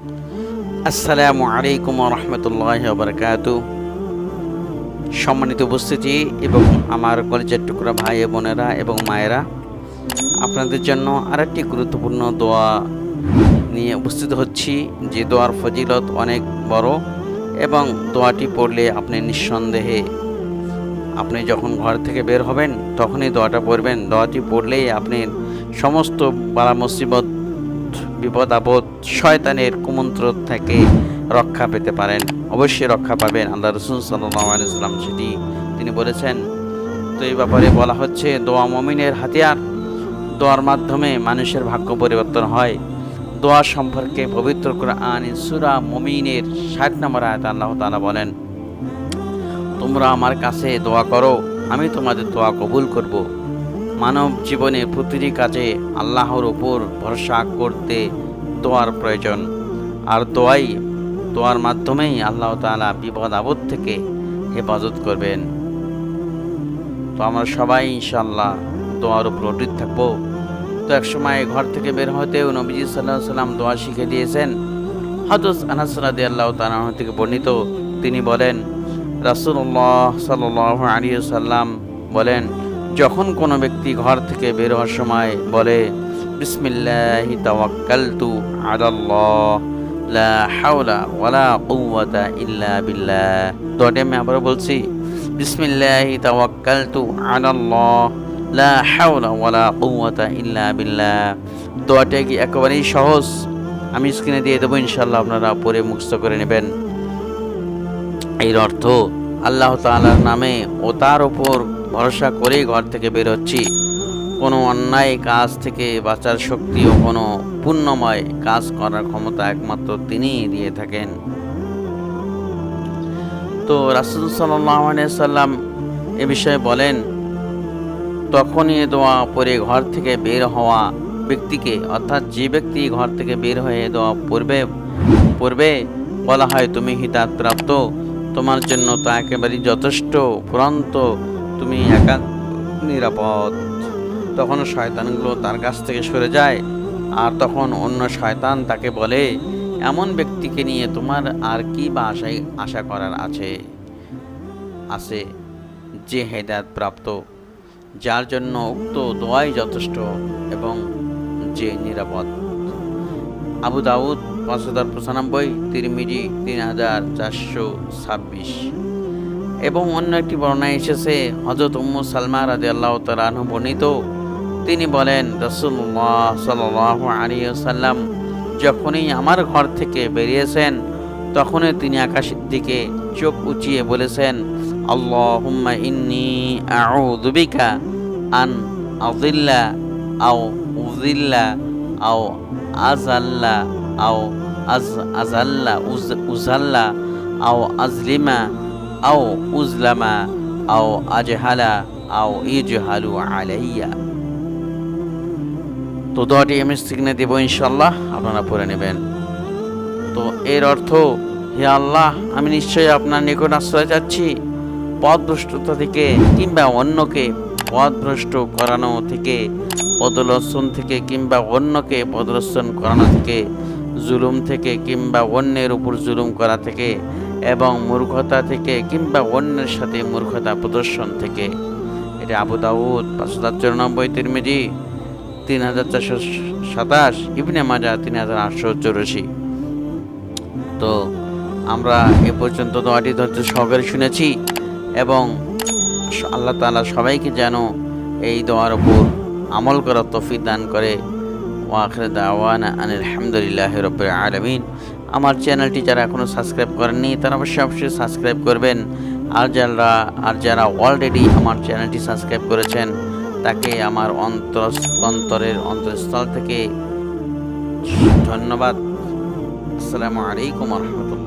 আসসালামু আলাইকুম রহমতুল্লাহ বারকাত। সম্মানিত উপস্থিতি এবং আমার কলেজের টুকরা ভাই বোনেরা এবং মায়েরা, আপনাদের জন্য আরেকটি গুরুত্বপূর্ণ দোয়া নিয়ে উপস্থিত হচ্ছি। যে দোয়ার ফজিলত অনেক বড় এবং দোয়াটি পড়লে আপনি নিঃসন্দেহে, আপনি যখন ঘর থেকে বের হবেন তখনই দোয়াটা পড়বেন। দোয়াটি পড়লেই আপনি সমস্ত বালা মুসিবত বিপদ আপদ শয়তানের কুমন্ত্র থেকে রক্ষা পেতে পারেন। অবশ্যই রক্ষা পাবেন। আল্লাহ রসুল সাল্লাম সেটি তিনি বলেছেন। তো এই ব্যাপারে বলা হচ্ছে, দোয়া মমিনের হাতিয়ার। দোয়ার মাধ্যমে মানুষের ভাগ্য পরিবর্তন হয়। দোয়া সম্পর্কে পবিত্র কোরআন, সুরা মমিনের ষাট নম্বর আয়াত আল্লাহ তাআলা বলেন, তোমরা আমার কাছে দোয়া করো, আমি তোমাদের দোয়া কবুল করব। মানব জীবনে প্রতিটি কাজে আল্লাহর উপর ভরসা করতে দোয়ার প্রয়োজন। আর দোয়াই দোয়ার মাধ্যমেই আল্লাহ তাআলা বিপদ আপদ থেকে হেফাজত করবেন। তো আমরা সবাই ইনশাল্লাহ দোয়ার উপর অটুট থাকব। তো এক সময় ঘর থেকে বের হতেও নবীজি সাল্লাহ সাল্লাম দোয়া শিখে দিয়েছেন। হজরত আনাস রাদি আল্লাহ তালাহ থেকে বর্ণিত তিনি বলেন রাসুল্লাহ সাল্লাহ আলী সাল্লাম বলেন যখন কোনো ব্যক্তি ঘর থেকে বের হওয়ার সময় বলে, বিসমিল্লাহি তাওয়াক্কালতু আলাল্লাহ, লা হাওলা ওয়ালা কুওয়াতা ইল্লা বিল্লাহ। দোয়াটি আমি আবারও বলছি, বিসমিল্লাহি তাওয়াক্কালতু আলাল্লাহ, লা হাওলা ওয়ালা কুওয়াতা ইল্লা বিল্লাহ। দোয়াটা কি একেবারেই সহজ? আমি স্ক্রিনে দিয়ে দেবো ইনশাল্লাহ আপনারা পরে মুখস্থ করে নেবেন। এর অর্থ আল্লাহ তাআলার নামে ও তার ওপর ভরসা করেই ঘর থেকে বেরোচ্ছি। কোনো অন্যায় কাজ থেকে বাঁচার শক্তি ও কোনো পুণ্যময় কাজ করার ক্ষমতা একমাত্র তিনিই দিয়ে থাকেন। তো রাসুল সাল্লাম এ বিষয়ে বলেন, তখনই দোয়া পরে ঘর থেকে বের হওয়া ব্যক্তিকে, অর্থাৎ যে ব্যক্তি ঘর থেকে বের হয়ে দোয়া পড়বে পড়বে, বলা হয় তুমি হিতাত প্রাপ্ত তোমার জন্য তা একেবারেই যথেষ্ট। পুরান্ত তুমি একা নিরাপদ। তখন শয়তানগুলো তার কাছ থেকে সরে যায়, আর তখন অন্য শয়তান তাকে বলে, এমন ব্যক্তিকে নিয়ে তোমার আর কি বা আশাই, আশা করার আছে? আছে যে হেদায়ত প্রাপ্ত, যার জন্য উক্ত দোয়াই যথেষ্ট এবং যে নিরাপদ। আবু দাউদ পাঁচ হাজার পঁচানব্বই, তিরমিজি তিন হাজার চারশো ছাব্বিশ। এবং অন্য একটি বর্ণায় এসেছে হজরত উম্মু সালমা রাজি আল্লাহ তালু বর্ণিত, তিনি বলেন রসুল্লাহ সাল আলী সাল্লাম যখনই আমার ঘর থেকে বেরিয়েছেন, তখনই তিনি আকাশের দিকে চোখ উঁচিয়ে বলেছেন, আল্লাহুম্মা ইন্নি আউযুবিকা আন আযিল্লা আও উযিল্লা আও আজাল্লা আও আজ আজাল্লা উজ উজাল্লা আও আজলিমা আও উজলামা আও আজহালা আও ইজহালু আলাইয়া। তো দোয়াটি আমি সিগনে দেব ইনশাল্লাহ আপনারা পড়ে নেবেন। তো এর অর্থ, হে আল্লাহ, আমি নিশ্চয়ই আপনার নিকট আশ্রয় যাচ্ছি পথভ্রষ্টতা থেকে কিংবা অন্যকে পথভ্রষ্ট করানো থেকে পদলসন থেকে কিংবা অন্যকে পদলসন করানো থেকে, জুলুম থেকে কিংবা অন্যের উপর জুলুম করা থেকে এবং মূর্খতা থেকে কিংবা অন্যের সাথে মূর্খতা প্রদর্শন থেকে। এটা আবু দাউদ পাঁচ হাজার চুরানব্বই তিরমিজি, তিন হাজার চারশো সাতাশ, ইবনে মাজা তিন হাজার আটশো চৌরাশি। তো আমরা এ পর্যন্ত দোয়াটি ধৈর্য সহকারে শুনেছি এবং আল্লাহ তালা সবাইকে যেন এই দোয়ার ওপর আমল করার তফিক দান করে। ওয়াখরে দাওয়ানা আনিল আলহামদুলিল্লাহ রব্বুল আলমিন। আমার চ্যানেলটি যারা এখনও সাবস্ক্রাইব করেননি, তারা অবশ্যই অবশ্যই সাবস্ক্রাইব করবেন। আর যারা আর যারা অলরেডি আমার চ্যানেলটি সাবস্ক্রাইব করেছেন, তাকে আমার অন্তর অন্তরের অন্তরস্থল থেকে ধন্যবাদ। আসসালামু আলাইকুম রহমতুল্লাহ।